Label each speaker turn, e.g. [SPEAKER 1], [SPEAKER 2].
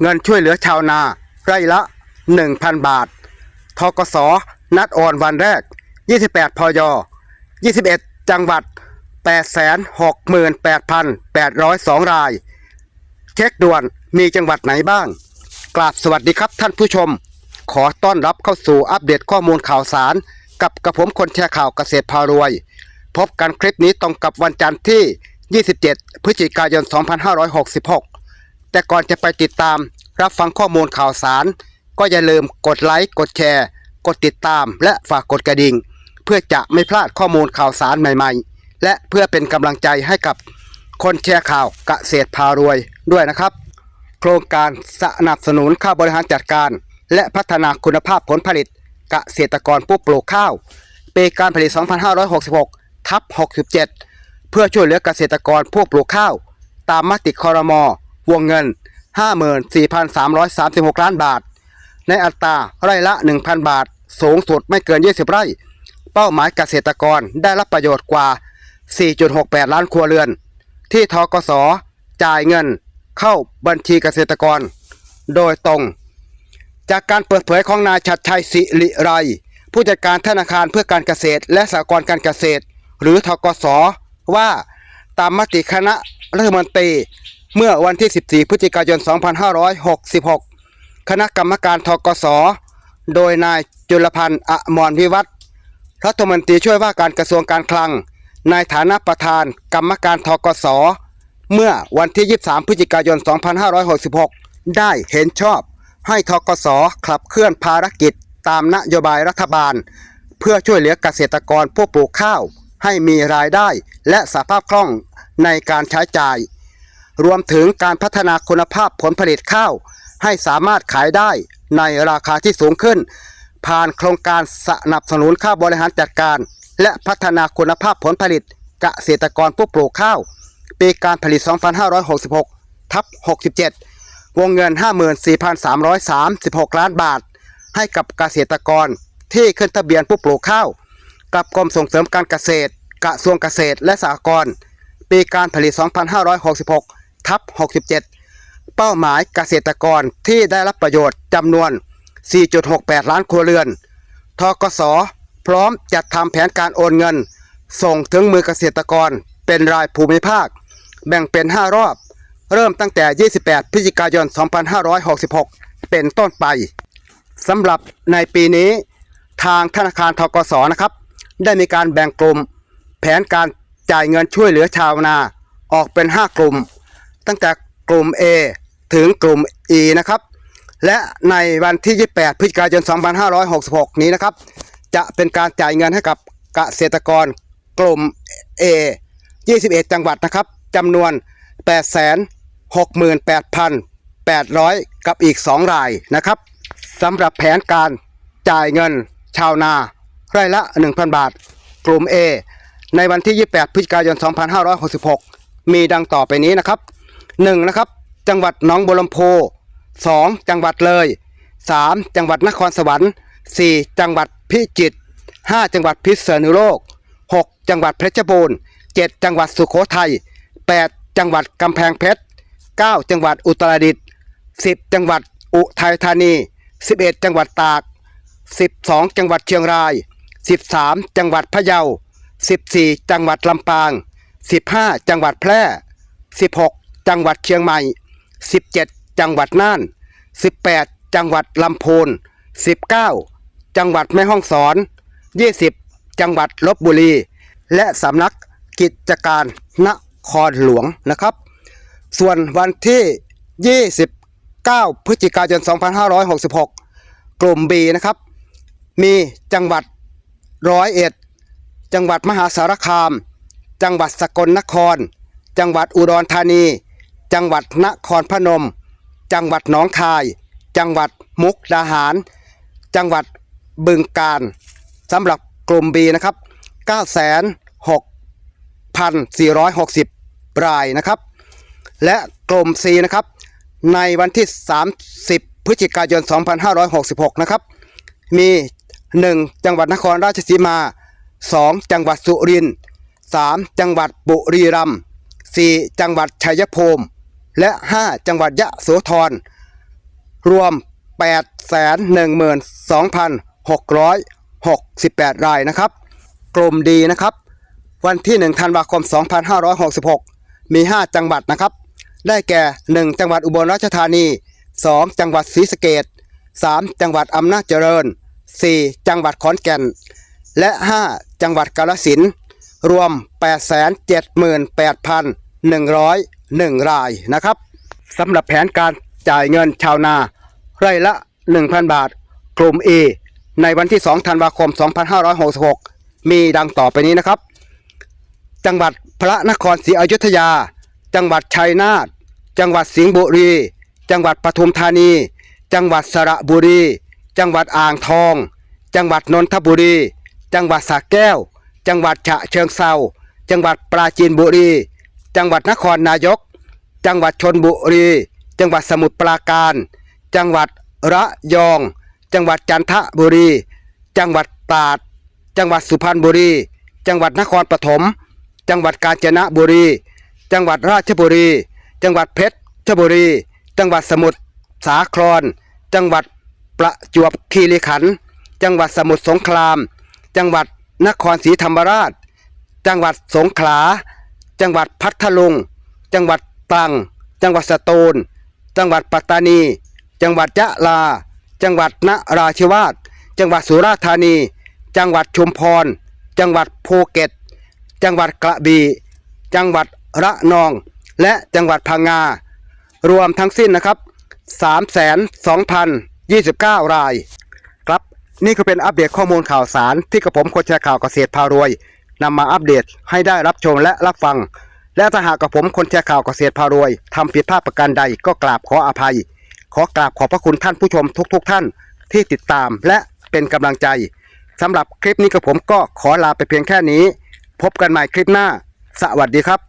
[SPEAKER 1] เงินช่วยเหลือชาวนา ไร่ละ 1,000 บาท ทกส นัดออนวันแรก 28 พย 21 จังหวัด 868,802 ราย เช็คด่วนมีจังหวัดไหนบ้าง กราบสวัสดีครับท่านผู้ชม ขอต้อนรับเข้าสู่อัปเดตข้อมูลข่าวสาร กับกระผมคนแชร์ข่าวเกษตรพารวย พบกันคลิปนี้ตรงกับวันจันทร์ที่ 27 พฤศจิกายน 2566 แต่ก่อนจะไปติดตามรับฟังข้อมูลข่าวสาร ก็อย่าลืมกดไลค์กดแชร์ กดติดตาม และฝากกดกระดิ่ง เพื่อจะไม่พลาดข้อมูลข่าวสารใหม่ๆ และเพื่อเป็นกำลังใจให้กับคนแชร์ข่าวเกษตรพารวยด้วยนะครับ โครงการสนับสนุนค่าบริหารจัดการ และพัฒนาคุณภาพผลผลิตเกษตรกรผู้ปลูกข้าวปีการผลิต 2566 ทับ 67 เพื่อช่วยเหลือเกษตรกรผู้ปลูกข้าว ตามมติคอรมอ วงเงิน 54,336 ล้านบาท ในอัตราไร่ละ 1,000 บาท สูงสุดไม่เกิน 20 ไร่ เป้าหมายเกษตรกรได้รับประโยชน์กว่า 4.68 ล้านครัวเรือน ที่ทกสจ่ายเงินเข้าบัญชีเกษตรกร โดยตรง จากการเปิดเผยของนายชัดชัยสิริไร ผู้จัดการธนาคารเพื่อการเกษตร และสหกรณ์การเกษตร หรือทกสว่าตามมติคณะรัฐมนตรี เมื่อวันที่ 14 พฤศจิกายน 2566 คณะกรรมการทกส โดยนายจุลพันธ์อมรวิวัฒน์รัฐมนตรีช่วยว่าการกระทรวงการคลัง ในฐานะประธานกรรมการทกส เมื่อวันที่ 23 พฤศจิกายน 2566 ได้เห็นชอบให้ทกสขับเคลื่อนภารกิจตามนโยบายรัฐบาล เพื่อช่วยเหลือเกษตรกรผู้ปลูกข้าว ให้มีรายได้และสภาพคล่องในการใช้จ่าย รวมถึงการพัฒนาคุณภาพผลผลิตข้าว ให้สามารถขายได้ในราคาที่สูงขึ้น ผ่านโครงการสนับสนุนข้าวบริหารจัดการ และพัฒนาคุณภาพผลผลิตเกษตรกรผู้ปลูกข้าว ปีการผลิต 2566 ทับ 67 วงเงิน 54,336 ล้านบาท ให้กับเกษตรกรที่ขึ้นทะเบียนผู้ปลูกข้าว กับกรมส่งเสริมการเกษตร กระทรวงเกษตรและสหกรณ์ปีการผลิต 2566 ทับ67 เป้าหมายเกษตรกรที่ได้รับประโยชน์จำนวน 4.68 ล้านครัวเรือน ทกส พร้อมจัดทำแผนการโอนเงิน ส่งถึงมือเกษตรกรเป็นรายภูมิภาค แบ่งเป็น 5 รอบ เริ่มตั้งแต่ 28 พฤศจิกายน 2566 เป็นต้นไปสำหรับในปีนี้ทางธนาคารทกสนะครับ ได้มีการแบ่งกลุ่ม แผนการจ่ายเงินช่วยเหลือชาวนาออกเป็น 5 กลุ่ม ตั้งแต่กลุ่ม A ถึงกลุ่ม E นะครับ และในวันที่ 28 พฤศจิกายน 2566 นี้นะครับ จะเป็นการจ่ายเงินให้กับเกษตรกรกลุ่ม A 21 จังหวัดนะครับจำนวน 868,800 กับอีก 2 รายนะครับสำหรับแผนการจ่ายเงินชาวนา ไร่ละ 1,000 บาท กลุ่ม A ในวันที่ 28 พฤศจิกายน 2566 มีดังต่อไปนี้นะครับ 1. นะครับ จังหวัดหนองบัวลำพู 2. จังหวัดเลย 3. จังหวัดนครสวรรค์ 4. จังหวัดพิจิตร 5. จังหวัดพิษณุโลก 6. จังหวัดเพชรบูรณ์ 7. จังหวัดสุโขทัย 8. จังหวัดกำแพงเพชร 9. จังหวัดอุตรดิตถ์ 10. จังหวัดอุทัยธานี 11. จังหวัดตาก 12 จังหวัดเชียงราย 13 จังหวัดพะเยา 14 จังหวัดลำปาง 15 จังหวัดแพร่ 16 จังหวัดเชียงใหม่ 17 จังหวัดน่าน 18 จังหวัดลำพูน 19 จังหวัดแม่ฮ่องสอน 20 จังหวัดลบบุรี และสำนักกิจการนครหลวงนะครับ ส่วนวันที่ 29 พฤศจิกายน 2566 กลุ่ม B นะครับ มีจังหวัดร้อยเอ็ดจังหวัดมหาสารคาม จังหวัดสกลนคร จังหวัดอุดรธานี จังหวัดนครพนม จังหวัดหนองคาย จังหวัดมุกดาหาร จังหวัดบึงกาฬสำหรับกลุ่ม B นะครับ 9,6,460 รายนะครับ และกลุ่ม C นะครับ ในวันที่ 30 พฤศจิกายน 2566 นะครับ มี 1. จังหวัดนครราชสีมา 2. จังหวัดสุรินทร์ 3. จังหวัดบุรีรัมย์ 4. จังหวัดชัยภูมิ และ 5. จังหวัดยะโสธร รวม 812,668 รายนะครับ กลุ่มดีนะครับ วันที่ 1 ธันวาคม 2566 มี 5 จังหวัดนะครับ ได้แก่ 1 จังหวัดอุบลราชธานี 2 จังหวัดศรีสะเกษ3จังหวัดอำนาจเจริญ 4 จังหวัดขอนแก่น และ 5 จังหวัดกาฬสินธุ์รวม 1 รายนะครับสำหรับแผนการจ่ายเงินชาวนา ไร่ละ 1,000 บาท กลุ่ม A ในวันที่ 2 ธันวาคม 2566 มีดังต่อไปนี้นะครับ จังหวัดพระนครศรีอยุธยา จังหวัดชัยนาท จังหวัดสิงห์บุรี จังหวัดปทุมธานี จังหวัดสระบุรี จังหวัดอ่างทอง จังหวัดนนทบุรี จังหวัดสระแก้ว จังหวัดฉะเชิงเซาจังหวัดปราจีนบุรี จังหวัดนครนายก จังหวัดชนบุรี จังหวัดสมุทรปราการ จังหวัดระยอง จังหวัดจันทบุรี จังหวัดตราด จังหวัดสุพรรณบุรี จังหวัดนครปฐม จังหวัดกาญจนบุรี จังหวัดราชบุรี จังหวัดเพชรบุรี จังหวัดสมุทรสาคร จังหวัดประจวบคีรีขันธ์จังหวัดสมุทรสงคราม จังหวัดนครศรีธรรมราช จังหวัดสงขลา จังหวัดพัทลุง จังหวัดตรัง จังหวัดสตูล จังหวัดปัตตานี จังหวัดยะลา จังหวัดนราธิวาส จังหวัดสุราษฎร์ธานี จังหวัดชุมพร จังหวัดภูเก็ต จังหวัดกระบี่ จังหวัดระนอง และจังหวัดพังงา รวมทั้งสิ้นนะครับ 3,2,029 ราย ครับ นี่ก็เป็นอัปเดตข้อมูลข่าวสารที่กระผมคนแชร์ข่าวเกษตรพารวย นำมาอัปเดตให้ได้รับชมและรับฟัง และถ้าหากกับผมคนแชร์ข่าวเกษตรพารวยทำผิดพลาดประการใดก็กราบขออภัย ขอกราบขอบพระคุณท่านผู้ชมทุกๆทท่านที่ติดตามและเป็นกำลังใจสำหรับคลิปนี้กับผมก็ขอลาไปเพียงแค่นี้ พบกันใหม่คลิปหน้า สวัสดีครับ